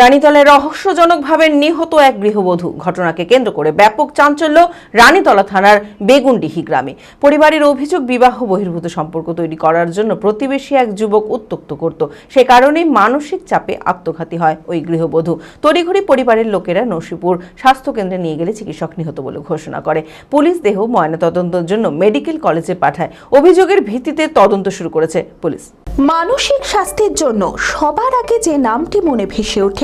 রানীতলায় রহস্যজনকভাবে নিহত এক গৃহবধূ। ঘটনাকে কেন্দ্র করে ব্যাপক চাঞ্চল্য রানীতলা থানার বেগুনডিহি গ্রামে। পরিবারের অভিযোগ, বিবাহ বহির্ভূত সম্পর্ক তৈরি করার জন্য প্রতিবেশী এক যুবক উত্তক্ত করত। সে কারণেই মানসিক চাপে আত্মঘাতী হয় ওই গৃহবধূ। তড়িঘড়ি পরিবারের লোকেরা নসিপুর স্বাস্থ্যকেন্দ্রে নিয়ে গেলে চিকিৎসক নিহত বলে ঘোষণা করে। পুলিশ দেহ ময়নাতদন্তের জন্য মেডিকেল কলেজে পাঠায়। অভিযোগের ভিত্তিতে তদন্ত শুরু করেছে পুলিশ। মানসিক স্বাস্থ্যের জন্য সবার আগে যে নামটি মনে ভেসে ওঠে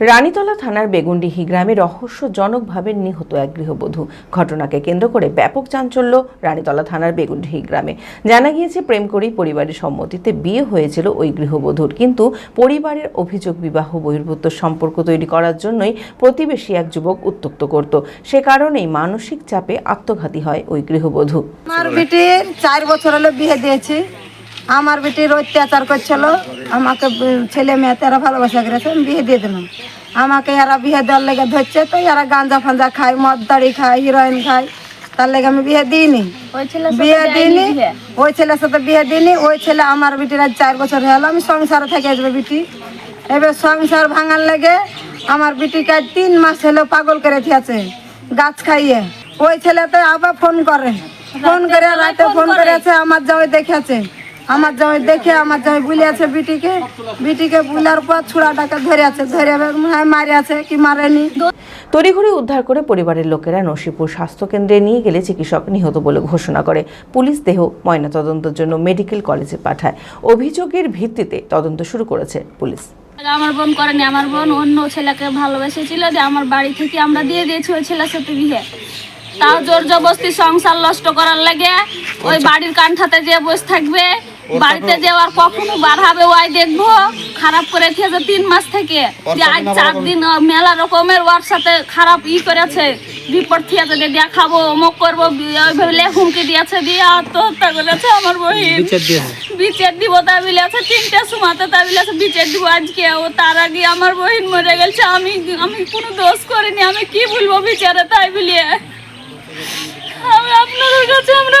Ranitala থানার বেগুন্ডিহি গ্রামে রহস্যজনকভাবে নিহত এক গৃহবধূ। ঘটনাকে কেন্দ্র করে ব্যাপক চাঞ্চল্য রানীতলা থানার বেগুন্ডিহি গ্রামে। জানা গিয়েছে, প্রেম করেই পরিবারের সম্মতিতে বিয়ে হয়েছিল ওই গৃহবধূর। কিন্তু পরিবারের অভিযোগ বিবাহ বহির্ভূত সম্পর্ক তৈরি করার জন্যই প্রতিবেশী এক যুবক উত্তক্ত করত। সে কারণেই মানসিক চাপে আত্মঘাতী হয় ওই গৃহবধূ। চার বছর হলো বিয়ে দিয়েছি। আমার বেটির অত্যাচার করছিল আমাকে ছেলে মেয়ে তারা ভালোবাসা করেছে আমি বিয়ে দিয়ে দিলাম। আমাকে এরা বিয়ে দেওয়ার লেগে ধরছে তো এরা গাঁজা ফাঞ্জা খায় মদ দাড়ি খায় হিরোইন খায় তার লেগে আমি বিয়ে দিইনি। বিয়ে দিইনি ওই ছেলের সাথে বিয়ে দিইনি ওই ছেলে আমার বেটির আজ চার বছর হয়ে গেলো আমি সংসারে থেকে আসবে বেটি। এবার সংসার ভাঙার লেগে আমার বেটিকে তিন মাস হলো পাগল করে দিয়েছে গাছ খাইয়ে। ওই ছেলেতে আবার ফোন করে ফোন করে রাতে ফোন করেছে আমার জামাই দেখেছে আমার জামাই দেখে আমার জামাই বুলিয়েছে বিটিকে। বিটিকে বুলার পর ছুড়াটাকে ধরে আছে ধরে হ্যাঁ মারি আছে কি মারেনি। তড়িঘড়ি উদ্ধার করে পরিবারের লোকেরা নসিপুর স্বাস্থ্যকেন্দ্রে নিয়ে গেলে চিকিৎসক নিহত বলে ঘোষণা করে। পুলিশ দেহ ময়নাতদন্তের জন্য মেডিকেল কলেজে পাঠায়। অভিযোগের ভিত্তিতে তদন্ত শুরু করেছে পুলিশ। আমার বোন করেনি আমার বোন অন্য ছেলেকে ভালোবেসেছিল যে আমার বাড়ি থেকে আমরা দিয়ে দিয়েছি ওই ছেলের সাথে বিয়ে। তাও জোর জবরদস্তি সংসার নষ্ট করার লাগে ওই বাড়ির কান্ঠাতে যে বসে থাকবে বাড়িতে যে আর কখনো বার হবে ওই দেখব খারাপ করে খেয়েছে তিন মাস থেকে। যে আজ চার দিন মেলা রকমের ওর সাথে খারাপ ই করেছে। রিপোর্ট খেয়েছে যে দেখাবো অমুক করব ওইভাবে হুমকি দিয়েছে দিয়ে আত্মহত্যা করেছে আমার বহিন। বিচার দিব তাই বলেছে তিনটার সময়তে তাই বলেছে বিচার দিব আজকে। ও তার আগে আমার বহিন মরে গেছে আমি আমি কোনো দোষ করিনি আমি কি বলব বিচারে তাই বলিয়ে? আমি আপনাদের কাছে আমরা